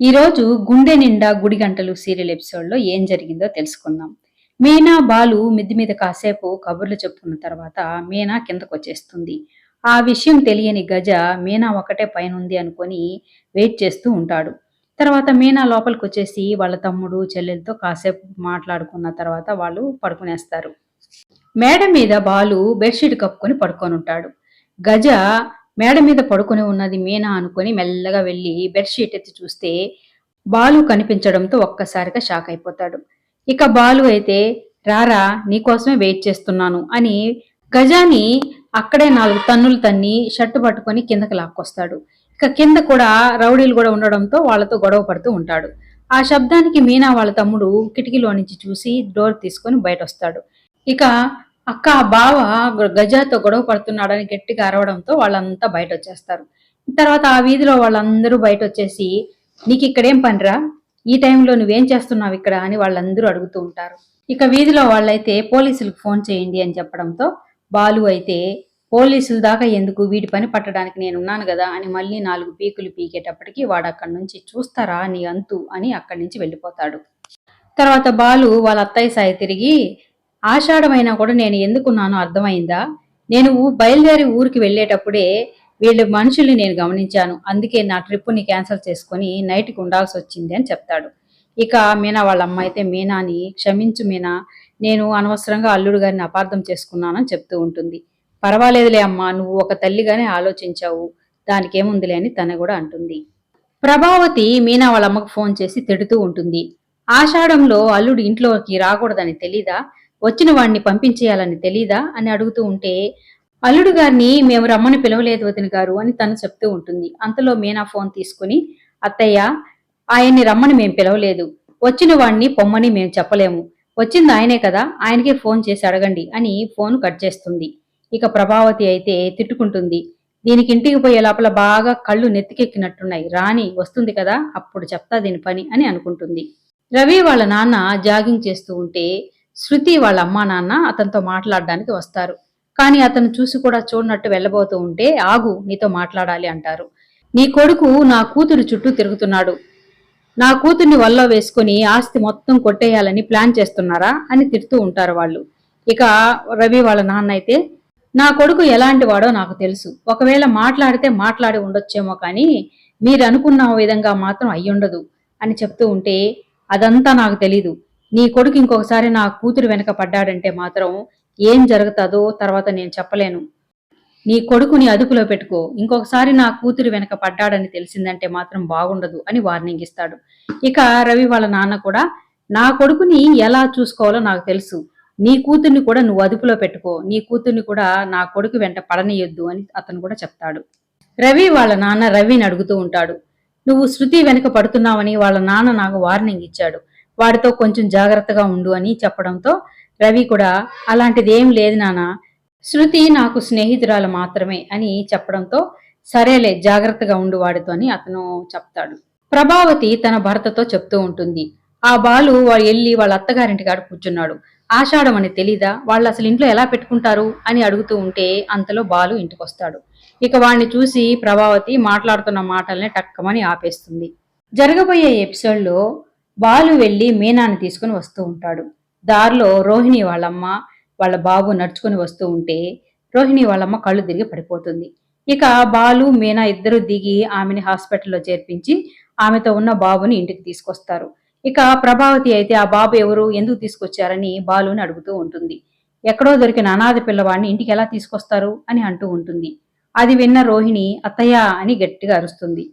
ఈరోజు గుండె నిండా గుడి గంటలు సీరియల్ ఎపిసోడ్లో ఏం జరిగిందో తెలుసుకుందాం. మీనా బాలు మిద్ది మీద కాసేపు కబుర్లు చెప్పుకున్న తర్వాత మీనా కిందకు వచ్చేస్తుంది ఆ విషయం తెలియని గజ మీనా ఒకటే పైనుంది అనుకొని వెయిట్ చేస్తూ ఉంటాడు. తర్వాత మీనా లోపలికి వచ్చేసి వాళ్ళ తమ్ముడు చెల్లెలతో కాసేపు మాట్లాడుకున్న తర్వాత వాళ్ళు పడుకునేస్తారు. మేడ మీద బాలు బెడ్షీట్ కప్పుకొని పడుకొని ఉంటాడు. గజ మేడ మీద పడుకొని ఉన్నది మీనా అనుకొని మెల్లగా వెళ్ళి బెడ్షీట్ ఎత్తి చూస్తే బాలు కనిపించడంతో ఒక్కసారిగా షాక్ అయిపోతాడు. ఇక బాలు అయితే రారా నీకోసమే వెయిట్ చేస్తున్నాను అని గజాని అక్కడే నాలుగు తన్నులు తన్ని షర్టు పట్టుకొని కిందకి లాక్కొస్తాడు. ఇక కింద కూడా రౌడీలు కూడా ఉండడంతో వాళ్ళతో గొడవ పడుతూ ఉంటాడు. ఆ శబ్దానికి మీనా వాళ్ళ తమ్ముడు కిటికీలో నుంచి చూసి డోర్ తీసుకొని బయట వస్తాడు ఇక అక్క బావ గజాతో గొడవ పడుతున్నాడని గట్టిగా అరవడంతో వాళ్ళంతా బయట వచ్చేస్తారు తర్వాత ఆ వీధిలో వాళ్ళందరూ బయట వచ్చేసి నీకు ఇక్కడేం పనిరా? ఈ టైంలో నువ్వేం చేస్తున్నావు ఇక్కడ? అని వాళ్ళందరూ అడుగుతూ ఉంటారు. ఇక వీధిలో వాళ్ళైతే పోలీసులకు ఫోన్ చేయండి అని చెప్పడంతో బాలు అయితే పోలీసుల దాకా ఎందుకు? వీడి పని పట్టడానికి నేను ఉన్నాను కదా అని మళ్ళీ నాలుగు పీకులు పీకేటప్పటికి వాడు అక్కడి నుంచి చూస్తారా నీ అంతు అని అక్కడి నుంచి వెళ్ళిపోతాడు. తర్వాత బాలు వాళ్ళ అత్తయ్య సాయి తిరిగి ఆషాఢమైనా కూడా నేను ఎందుకున్నానో అర్థమైందా? నేను బయలుదేరి ఊరికి వెళ్ళేటప్పుడే వీళ్ళ మనుషుల్ని నేను గమనించాను. అందుకే నా ట్రిప్ని క్యాన్సిల్ చేసుకొని నైట్కి ఉండాల్సి వచ్చింది అని చెప్తాడు. ఇక మీనా వాళ్ళ అమ్మ అయితే మీనాని క్షమించు మీనా నేను అనవసరంగా అల్లుడు గారిని అపార్థం చేసుకున్నానని చెప్తూ ఉంటుంది. పర్వాలేదులే అమ్మా నువ్వు ఒక తల్లిగానే ఆలోచించావు. దానికేముందిలే అని తన కూడా అంటుంది. ప్రభావతి మీనా వాళ్ళ అమ్మకు ఫోన్ చేసి తిడుతూ ఉంటుంది. ఆషాఢంలో అల్లుడు ఇంట్లోకి రాకూడదని తెలీదా? వచ్చిన వాడిని పంపించేయాలని తెలీదా అని అడుగుతూ ఉంటే అల్లుడు గారిని మేము రమ్మని పిలవలేదు వదిన గారు అని తను చెప్తూ ఉంటుంది. అంతలో మీనా ఫోన్ తీసుకుని అత్తయ్య ఆయన్ని రమ్మని మేము పిలవలేదు. వచ్చిన వాడిని పొమ్మని మేము చెప్పలేము. వచ్చింది ఆయనే కదా ఆయనకే ఫోన్ చేసి అడగండి అని ఫోన్ కట్ చేస్తుంది. ఇక ప్రభావతి అయితే తిట్టుకుంటుంది. దీనికి ఇంటికి పోయే లోపల బాగా కళ్ళు నెత్తికెక్కినట్టున్నాయి. రాణి వస్తుంది కదా అప్పుడు చెప్తా దీని పని అని అనుకుంటుంది. రవి వాళ్ళ నాన్న జాగింగ్ చేస్తూ ఉంటే శృతి వాళ్ళ అమ్మా నాన్న అతనితో మాట్లాడడానికి వస్తారు. కానీ అతను చూసి కూడా చూడనట్టు వెళ్ళబోతూ ఉంటే ఆగు నీతో మాట్లాడాలి అంటారు. నీ కొడుకు నా కూతురు చుట్టూ తిరుగుతున్నాడు. నా కూతుర్ని వల్ల వేసుకుని ఆస్తి మొత్తం కొట్టేయాలని ప్లాన్ చేస్తున్నారా అని తిడుతూ ఉంటారు వాళ్ళు. ఇక రవి వాళ్ళ నాన్న అయితే నా కొడుకు ఎలాంటి వాడో నాకు తెలుసు. ఒకవేళ మాట్లాడితే మాట్లాడి ఉండొచ్చేమో కానీ మీరు అనుకున్న విధంగా మాత్రం అయ్యుండదు అని చెప్తూ ఉంటే అదంతా నాకు తెలీదు. నీ కొడుకు ఇంకొకసారి నా కూతురు వెనక పడ్డాడంటే మాత్రం ఏం జరుగుతుందో తర్వాత నేను చెప్పలేను. నీ కొడుకుని అదుపులో పెట్టుకో. ఇంకొకసారి నా కూతురు వెనక పడ్డాడని తెలిసిందంటే మాత్రం బాగుండదు అని వార్నింగ్ ఇస్తాడు. ఇక రవి వాళ్ళ నాన్న కూడా నా కొడుకుని ఎలా చూసుకోవాలో నాకు తెలుసు. నీ కూతుర్ని కూడా నువ్వు అదుపులో పెట్టుకో. నీ కూతుర్ని కూడా నా కొడుకు వెంట పడనీయొద్దు అని అతను కూడా చెప్తాడు. రవి వాళ్ళ నాన్న రవిని అడుగుతూ ఉంటాడు. నువ్వు శృతి వెనక పడుతున్నావని వాళ్ళ నాన్న నాకు వార్నింగ్ ఇచ్చాడు. వాడితో కొంచెం జాగ్రత్తగా ఉండు అని చెప్పడంతో రవి కూడా అలాంటిది ఏం లేదు నాన్న. శృతి నాకు స్నేహితురాలు మాత్రమే అని చెప్పడంతో సరేలే జాగ్రత్తగా ఉండు వాడితో అని అతను చెప్తాడు. ప్రభావతి తన భర్తతో చెప్తూ ఉంటుంది. ఆ బాలు వాళ్ళు వెళ్ళి వాళ్ళ అత్తగారింటి కాడ కూర్చున్నాడు. ఆషాఢం అని తెలీదా? వాళ్ళు అసలు ఇంట్లో ఎలా పెట్టుకుంటారు? అని అడుగుతూ ఉంటే అంతలో బాలు ఇంటికొస్తాడు. ఇక వాణ్ణి చూసి ప్రభావతి మాట్లాడుతున్న మాటల్ని టక్కమని ఆపేస్తుంది. జరగబోయే ఎపిసోడ్లో బాలు వెళ్ళి మీనాని తీసుకుని వస్తూ ఉంటాడు. దారిలో రోహిణి వాళ్ళమ్మ వాళ్ళ బాబు నడుచుకుని వస్తూ ఉంటే రోహిణి వాళ్ళమ్మ కళ్ళు తిరిగి పడిపోతుంది. ఇక బాలు మీనా ఇద్దరు దిగి ఆమెని హాస్పిటల్లో చేర్పించి ఆమెతో ఉన్న బాబుని ఇంటికి తీసుకొస్తారు. ఇక ప్రభావతి అయితే ఆ బాబు ఎవరు ఎందుకు తీసుకొచ్చారని బాలుని అడుగుతూ ఉంటుంది. ఎక్కడో దొరికిన అనాథ పిల్లవాడిని ఇంటికి ఎలా తీసుకొస్తారు అని అంటూ ఉంటుంది. అది విన్న రోహిణి అత్తయ్య అని గట్టిగా అరుస్తుంది.